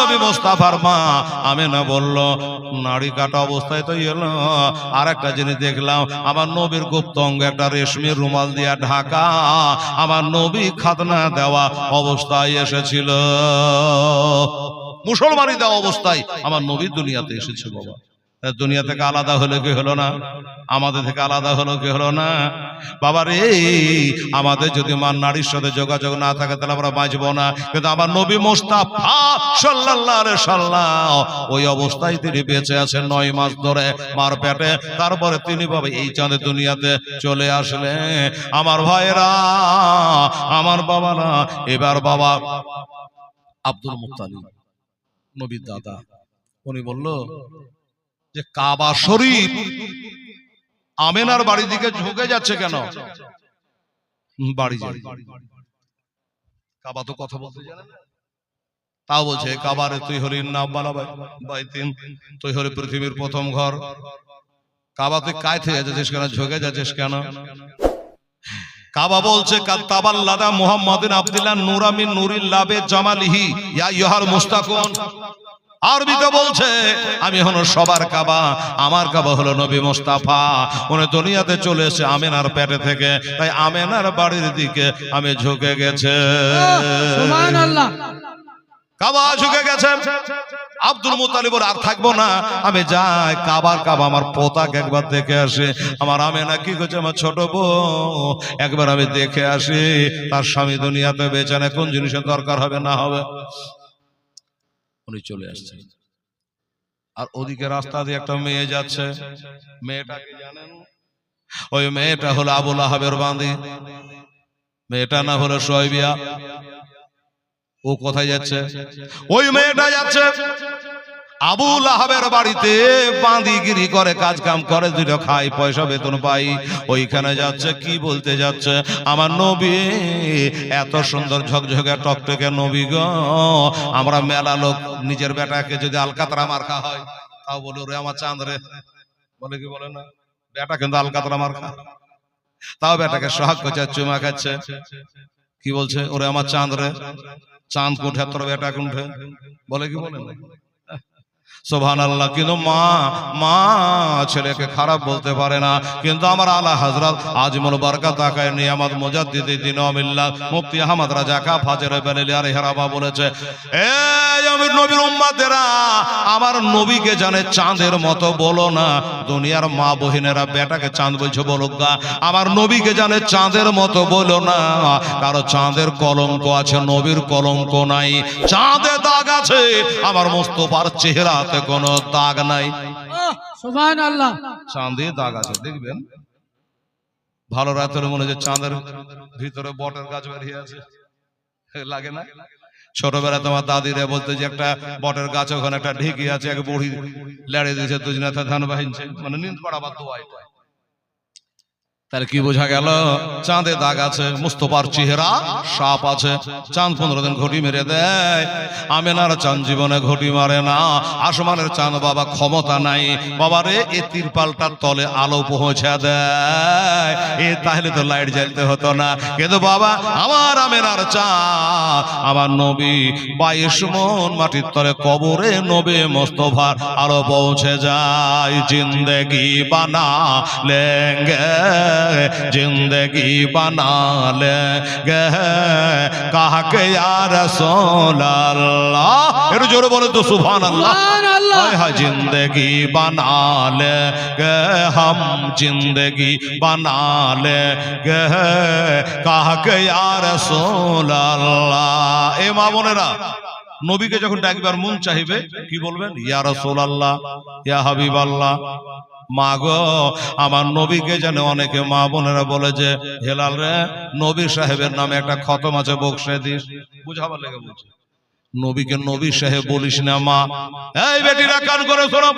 নবী মোস্তাফার মা। আমি না বলল, নাড়ি কাটা অবস্থায় তো এলো। আর একটা জিনিস দেখলাম, আমার নবীর গুপ্ত অঙ্গ একটা রেশমি রুমাল দিয়া ঢাকা, আমার নবী খাতনা দেওয়া অবস্থায় এসেছিল। মুসলমানি দেওয়া অবস্থায় আমার নবী দুনিয়াতে এসেছে, বাবা। দুনিয়া থেকে আলাদা হলো কি হলো না? আমাদের থেকে আলাদা হলো কি হলো না? বাবা রে, আমাদের যদি মার নারীর সাথে যোগাযোগ না থাকে, তাহলে আমরা বাঁচবো না। কিন্তু আমার নবী মোস্তাফা আলাইহি সাল্লাম ওই অবস্থায় তিনি বেঁচে আছেন নয় মাস ধরে। মার পেটে। তারপরে তিনি বাবা এই চাঁদের দুনিয়াতে চলে আসলেন। আমার ভাইয়েরা, আমার বাবারা, এবার বাবা আব্দুল মুত্তালিব, নবীর দাদা, উনি বলল যে কাবা শরীফ। আমেনার বাড়ির দিকে ঝুঁকে যাচ্ছে কেন? বাড়ি কাবা তো কথা বলতে জানে তাও বলছে, কাবারে তুই হলি নাম বালা বাইতিন তুই হলি পৃথিবীর প্রথম ঘর। কাবা তুই কায় থেকে যাচ্ছিস কেন? ঝুঁকে যাচ্ছিস কেন? কাবা বলছে, কাত্তাবাল্লাদা মুহাম্মাদিন আব্দুল্লাহ নুরামিন নুরিল্লাবে জামালিহি, ইয়া ইহার মুস্তাকুন। আরবিতে বলছে আমি হলো সবার কাবা আমার কাবা হলো নবী মোস্তাফা। উনি দুনিয়াতে চলে এসে আমেনার পেটে থেকে তাই আমেনার বাড়ির দিকে আমি ঝুঁকে গেছে। কাবা ঝুঁকে গেছে। আব্দুল মুতালিবর আর থাকব না। আমি যাই কাবার কাবা আমার পোতাক একবার দেখে আসি। আমার আমেনা কি করছে আমার ছোট বউ? একবার আমি দেখে আসি তার স্বামী দুনিয়াতে বেঁচে নেই, কোন জিনিসের দরকার হবে না হবে। উনি চলে আসছে। আর ওদিকে রাস্তা দিয়ে একটা মেয়ে যাচ্ছে। মেয়েটাকে জানেন? ওই মেয়েটা হলো আবুল আহাবের বান্দি। মেয়েটা না হলো সোয়বিয়া ও কোথায় যাচ্ছে? ওই মেয়েটা যাচ্ছে। আবুল আহাবের বাড়িতে বাঁধিগিরি করে কাজ কাম করে দুটো খাই পয়সা বেতন পাই। ওইখানে যাচ্ছে কি বলতে যাচ্ছে? আমার নবী এত সুন্দর ঝকঝকে টকটকে নবী গো। আমরা মেলা লোক নিজের বেটাকে যদি আলকাতরা মার্কা হয় তাও বলে ওরে আমার চাঁদ রে। বলে কি বলে না? বেটা কিন্তু আলকাতরা মার্কা। তাও বেটাকে সোহাগ করছে চুমা খাচ্ছে। কি বলছে? ওরে আমার চাঁদ রে। চাঁদ কুঠে তোর বেটা কুঠে। বলে কি বলে না? সোভান আল্লাহ কিন্তু মা মা ছেলেকে খারাপ বলতে পারে না। কিন্তু আমার আলা হজরত আজমুল বারকা তাকায় নিয়ামত মুজাদ্দিদি দিন অমিল্লা মুফতি আহমদ রাজা কা ফাজর বেলেলি আর হেরাবা বলেছে, এই আমির নবীর উম্মাদেরা আমার নবীকে জানে চাঁদের মতো বলো না। দুনিয়ার মা বহিনেরা বেটাকে চাঁদ বলছে বলুক গা। আমার নবীকে জানে চাঁদের মতো বলো না। কারও চাঁদের কলঙ্ক আছে, নবীর কলঙ্ক নাই। চাঁদে দাগ আছে, আমার মোস্তফার চেহারাতে কোনো দাগ নাই। সুবহানাল্লাহ। চাঁদে দাগ আছে দেখবেন? ভালো রাতের মনে যে চাঁদের ভিতরে বটের গাছ বেরিয়ে আছে। লাগে না? ছোটবেলা তোমার দাদিরা বলতে যে একটা বটের গাছ ওখানে একটা ঢেকে আছে এক বুড়ি লেড়ে দিয়েছে দুজনে ধান বাহিনছে মানে নিন্দ পড়াবার দোয়াই। তাহলে কি বোঝা গেল? চাঁদে দাগ আছে, মুস্তফার চেহারা সাপ আছে। চাঁদ পনেরো দিন ঘটি মেরে দেয়। আমেনার চাঁদ জীবনে ঘটি মারে না। আসমানের চাঁদ বাবা ক্ষমতা নাই। বাবা রে, এ তিরপালটার তলে আলো পৌঁছে দেয়। এ তাহলে তো লাইট জ্বালতে হতো না। কিন্তু বাবা, আমার আমেনার চাঁদ, আমার নবী বাইশ মন মাটির তলে কবরে নবে মোস্তফার আলো পৌঁছে যায়। জিন্দেগি বানা লেঙ্গে जिंदगी बना लेंगे कहा के या रसूल अल्लाह একটু জোরে বলে তো সুবহান আল্লাহ সুবহানাল্লাহ हाय हाय जिंदगी बना लेंगे हम जिंदगी बना लेंगे कहा के या रसूल अल्लाह এ মা বোনেরা নবীকে যখন ডাকবার মন চাইবে কি বলবেন ইয়া রাসূল আল্লাহ ইয়া হাবিব আল্লাহ মা গো, আমার নবীকে জানে অনেকে মা বোনেরা বলে যে হেলাল রে, নবী সাহেবের নামে একটা খতম আছে দিস। বুঝাবার লেগে বলছে। নবীকে নবী সাহেব বলিস না, মা। এই বেটিরা কান করে শোনো।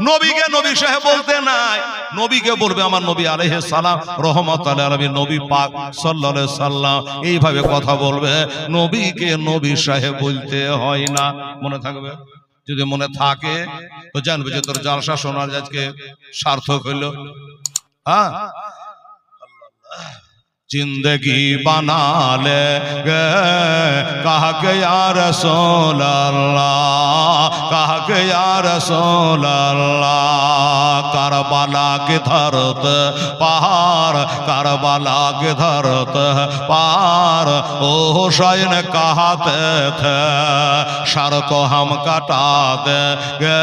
নবীকে নবী সাহেব বলতে নাই। নবীকে বলবে আমার নবী আলাইহিস সালাম, রহমত আলাইহি নবী পাক আলাইহি সাল্লাম এইভাবে কথা বলবে। নবীকে নবী সাহেব বলতে হয় না। মনে থাকবে? যদি মনে থাকে তো জানবে যে তোর জালসা শোনার আজকে সার্থক হইল। হ্যাঁ? জিন্দগি বানালে গে কাহকে আর সোল্লাহ কাহকে আর সোল্লাহ কারবালা কে ধরত পাহাড় কারবালা কে ধরত পার ও হুসাইন কাহাতে থে সারক হাম কাটাতে গে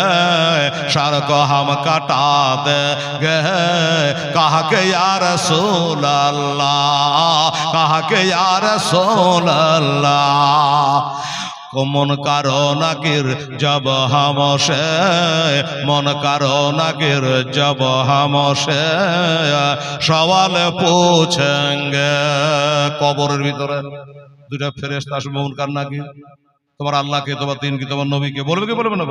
সারক হাম কাটাতে গে কাহকে আর সোল্লাহ सर को हम कटा दे गे कहा के या रसूल अल्लाह कहा के या रसूल अल्लाह को मन कारो नाकिर जब हम से मन कारो नाकिर जब हम से সওয়াল পৌঁছেঙ্গে কবরের ভিতরে দুইটা ফেরেস্তা আসবে মুনকার নাকি তোমার আল্লাহকে, তোমার দিনকে, তোমার নবীকে বলবে কি বলবে না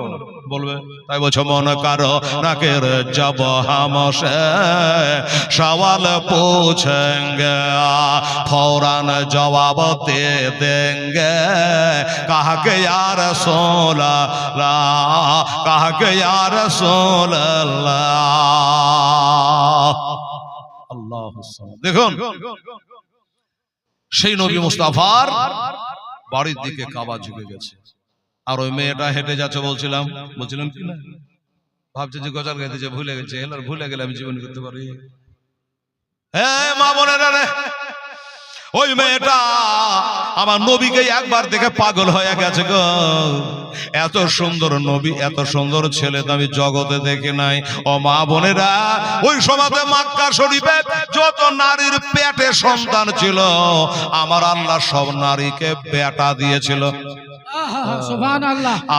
বলবে? তাই বলছো, মন কারও নাকের যাব হামসে, সওয়াল পুছেঙ্গে, ফরান জবাব তে দেঙ্গে। কাহকে আর সোলা কাহকে আর সোলা আল্লাহ দেখুন, সেই নবী মুস্তাফার বাড়ির দিকে কাবা ঝুঁকে গেছে। আর ওই মেয়েটা হেঁটে যাচ্ছে বলছিলাম বলছিলাম কি না? ভাবছে যে গজাল গেছে ভুলে গেছে ভুলে গেলে আমি জীবন করতে পারি। হ্যাঁ মা বোনেরা রে ওই মেয়েটা আমার নবীকে একবার দেখে পাগল হয়ে গেছে গো। এত সুন্দর নবী এত সুন্দর ছেলে তো আমি জগতে দেখি নাই। ও মা বোনেরা ওই সমাজে মাক্কা শরীফে যত নারীর পেটে সন্তান ছিল আমার আল্লাহ সব নারীকে বেটা দিয়েছিল।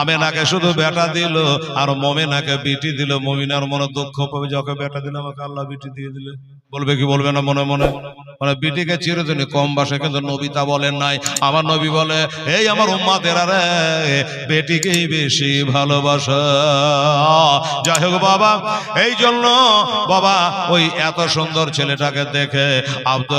আমেনাকে শুধু বেটা দিল আর মমেনাকে বিটি দিল। মমিনার মনে দুঃখ পাবে যখন বেটা দিল আমাকে আল্লাহ বিটি দিয়ে দিলে। বলবে কি বলবে না মনে মনে? মানে বিটিকে চিরদিন কম বাসে, কিন্তু নবিতা বলেন নাই। আমার নবী বলে, এই আমার উম্মাদের আরে বেটিকেই বেশি ভালোবাসা। যাই হোক বাবা, এই জন্য বাবা ওই এত সুন্দর ছেলেটাকে দেখে আব্দ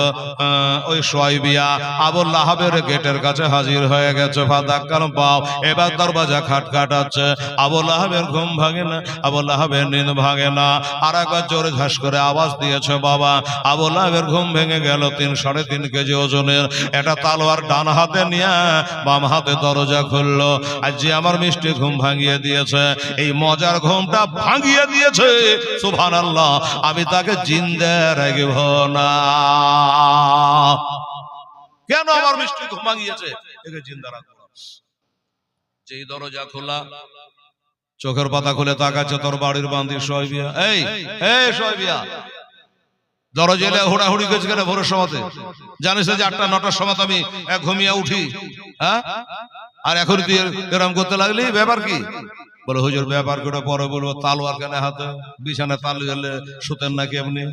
ওই সোয়াইবিয়া আবুল লাহাবের গেটের কাছে হাজির হয়ে গেছে। ফাদাক্কাল পাও এবার দরবাজা খাট খাটাচ্ছে আবুল লাহাবের ঘুম ভাঙে না, আবুল লাহাবের নিন্দ ভাঙে না। আর একবার জোরে ঝাস করে আওয়াজ দিয়েছে বাবা আবুল লাহাবের ঘুম ভেঙে গেল তিন সাড়ে তিন কেজি ওজনের। একটা তালোয়ার ডান হাতে নিয়ে বাম হাতে দরজা খুললো। আর যে আমার মিষ্টি ঘুম ভাঙিয়ে দিয়েছে, এই মজার ঘুমটা ভাঙিয়ে দিয়েছে। সুভান আল্লাহ আমি তাকে জিন্দে রাখব না। কেন আমার মিষ্টি ঘুম ভাঙিয়েছে? একে জিন্দা রাখব। যেই দরজা খোলা, চোখের পাতা খুলে তাকাচ্ছে তোর বাড়ির বান্দি সয়বিয়া এই এই সয়বিয়া হুড়াহুড়ি কেন ভোরের সময়তে জানিস যে আটটা নটার সময় আমি ঘুমিয়ে উঠি। হ্যাঁ? আর এখন তুই এরম করতে লাগলি? ব্যাপার কি? বলে হুজুর ব্যাপার করে পরে বলব? তালোয়ার কেন হাতে? বিছানা তাল গেলে শুতেন নাকি এমনি?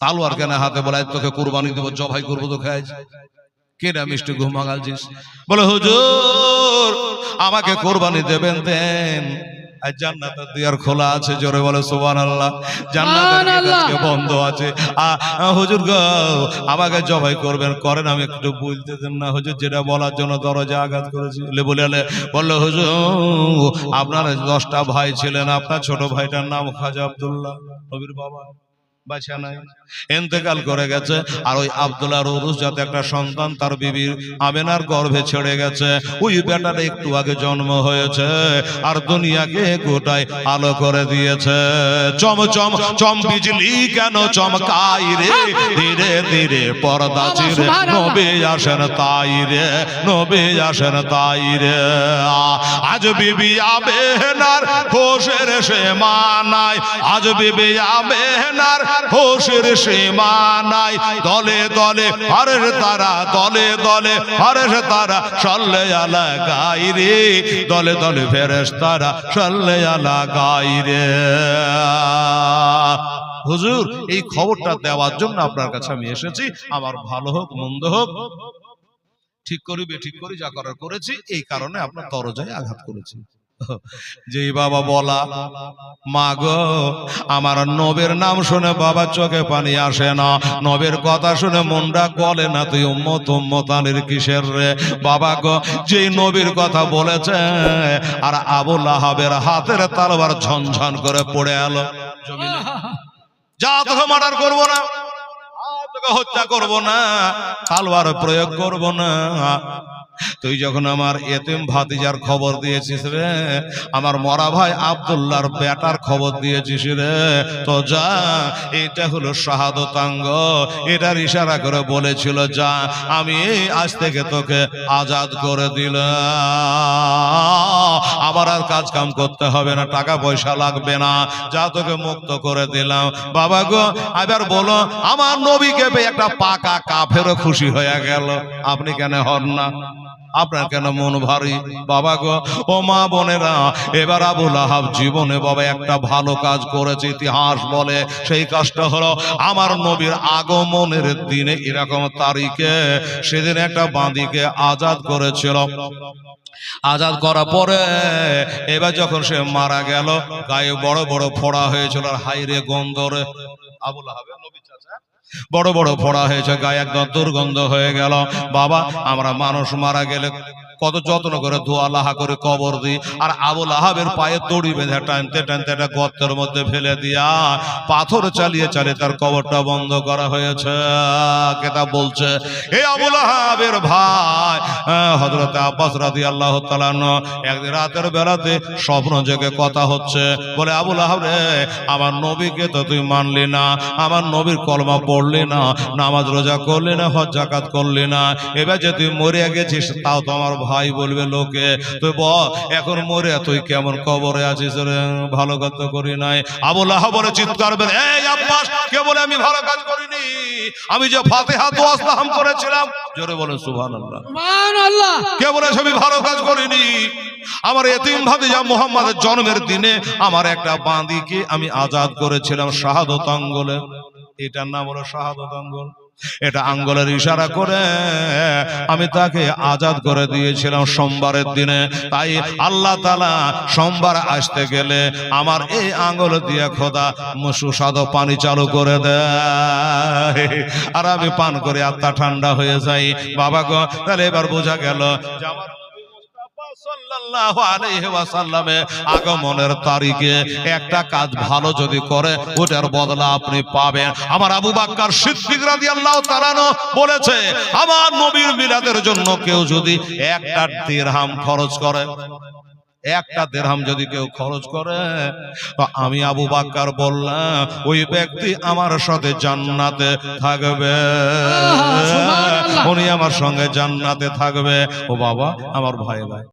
তালোয়ার কেন হাতে বলে তোকে কুরবানি দেবো জবাই করব তো খাই কেনা মিষ্টি ঘুমাগালছিস বলে হুজুর আমাকে কোরবানি দেবেন দেন। আর জান্নাতের দুয়ার খোলা আছে জোরে বলে সুবহানাল্লাহ। জান্নাতের আজকে বন্ধ আছে? হুজুর গো আমাকে জবাই করবেন করেন আমি একটু বলতে দেন না হুজুর যেটা বলার জন্য দরজা আঘাত করেছি। বলে বলল হুজুর আপনার দশটা ভাই ছিলেন আপনার ছোট ভাইটার নাম খাজা আব্দুল্লাহ নবীর বাবা। বাছা নাই। এন্তেকাল করে গেছে আর ওই আব্দুল্লাহ রুস যাতে একটা সন্তান তার বিবির আমেনার গর্ভে ছেড়ে গেছে। ওই বেটাটা একটু আগে জন্ম হয়েছে আর দুনিয়াকে গোটায় আলো করে দিয়েছে। চম চম চম বিজলি কেন চমকাই রে? ধীরে ধীরে পর্দা চিরে নবে আসেন তাই রে নবে আসেন তাই রে। আজ বিবি আবেনার হোসের সে মানায় আজ বিবি আবেনার হোসের সে মানায় দলে দলে হরের তারা, দলে দলে হরের তারা সল্লে আলা গাই রে। দলে দলে ফেরেস তারা সল্লে আলা গাই রে। হুজুর, এই খবরটা দেওয়ার জন্য আপনার কাছে আমি এসেছি। আমার ভালো হোক, মন্দ হোক। ঠিক করি বেঠিক করি, যা করার করেছি, এই কারণে আপনার দরজায় আঘাত করেছি। যেই বাবা বলা মা গো আমার নবের নাম শুনে বাবা চোখে পানি আসে না। নবের কথা শুনে মনটা গলে না, তুই উম্মত উম্মতানের কিসের রে? বাবা গো, যেই নবীর কথা বলেছে, আর আবুল আহাবের হাতের তালবার ঝনঝন করে পড়ে এলো। যা তোকে মার্ডার করব না তোকে হত্যা করব না তালওয়ার প্রয়োগ করব না। তুই যখন আমার এতিম ভাতিজার খবর দিয়েছিস রে, আমার মরা ভাই আব্দুল্লাহর বেটার খবর দিয়েছিস রে, তো যা, এটা হলো শাহাদতাঙ্গ। এটার ইশারা করে বলেছিল, যা, আমি আজ থেকে তোকে আজাদ করে দিলাম। আমার আর কাজ কাম করতে হবে না, টাকা পয়সা লাগবে না, যা তোকে মুক্ত করে দিলাম। বাবা গো, এবার বলো, আমার নবীকে একটা পাকা কাফেরও খুশি হয়ে গেল। আপনি কেন হন না? আপনার কেন মন ভারী? বাবা গো, ও মা বোনেরা, এবার আবুল আহাব জীবনে বাবা একটা ভালো কাজ করেছে, ইতিহাস বলে। সেই কাজটা হলো, আমার নবীর আগমনের দিনে এরকম তারিখে সেদিন একটা বাঁদিকে আজাদ করেছিল। আজাদ করার পরে এবার যখন সে মারা গেল, গায়ে বড় বড় ফোড়া হয়েছিল, আর হাইরে গন্ধরে। আবুল আহাবের নবী চাচা বড় বড় ফোড়া হয়েছে গায়ে একদম দুর্গন্ধ হয়ে গেল। বাবা আমরা মানুষ মারা গেলে কত যত্ন করে ধোয়া লাহা করে কবর দিই, আর আবুল আহাবের পায়ে দড়ি বেঁধে টানতে টানতে একটা গর্তের মধ্যে ফেলে দিয়া পাথর চালিয়ে চালিয়ে তার কবরটা বন্ধ করা হয়েছে। কেতা বলছে এই আবুল আহাবের ভাই হজরত আব্বাস রাদি আল্লাহ তালানো একদিন রাতের বেলাতে স্বপ্ন জেগে কথা হচ্ছে। বলে আবুল আহাব রে, আমার নবীকে তো তুই মানলি না, আমার নবীর কলমা পড়লি না, নামাজ রোজা করলি না, হজ জাকাত করলি না, এবার যে তুই মরে গেছিস, তাও তো আমার ভাই বলবে লোকে তুই ব এখন মরে তুই কেমন কবরে আছিস রে? ভালো কাজ তো করি নাই। আবুল আহাব বলে চিৎকার বের এই আব্বাস কে বলে আমি ভালো কাজ করিনি। আমি যে ফাতেহা দোয়া সালাম করেছিলাম। জোরে বলে সুবহানাল্লাহ। সুবহান আল্লাহ কে বলেছে আমি ভালো কাজ করিনি। আমার এতিম ভাতিজা মোহাম্মদের জন্মের দিনে আমার একটা বাঁদিকে আমি আজাদ করেছিলাম শাহাদত আঙ্গলে। এটার নাম হলো শাহাদত আঙ্গল। এটা আঙ্গলের ইশারা করে। আমি তাকে আজাদ করে দিয়েছিলাম সোমবারের দিনে। তাই আল্লাহ তালা সোমবার আসতে গেলে আমার এই আঙ্গল দিয়ে খোদা সুস্বাদু পানি চালু করে দেয়। আর আমি পান করে, আত্মা ঠান্ডা হয়ে যাই বাবা গো, তাহলে এবার বোঝা গেল আমার আগমনের তারিখে একটা কাজ ভালো যদি করে ওটার বদলা আপনি পাবেন। আমার আবু বাক্কার সিদ্দিক তাআলা বলেছে আমার নবীর মিলাদের জন্য কেউ যদি একটা দিরহাম খরচ করে একটা দেড়হাম যদি কেউ খরচ করে আমি আবু বাক্কার বললাম ওই ব্যক্তি আমার সাথে জান্নাতে থাকবে। উনি আমার সঙ্গে জান্নাতে থাকবে। ও বাবা আমার ভাই ভাই।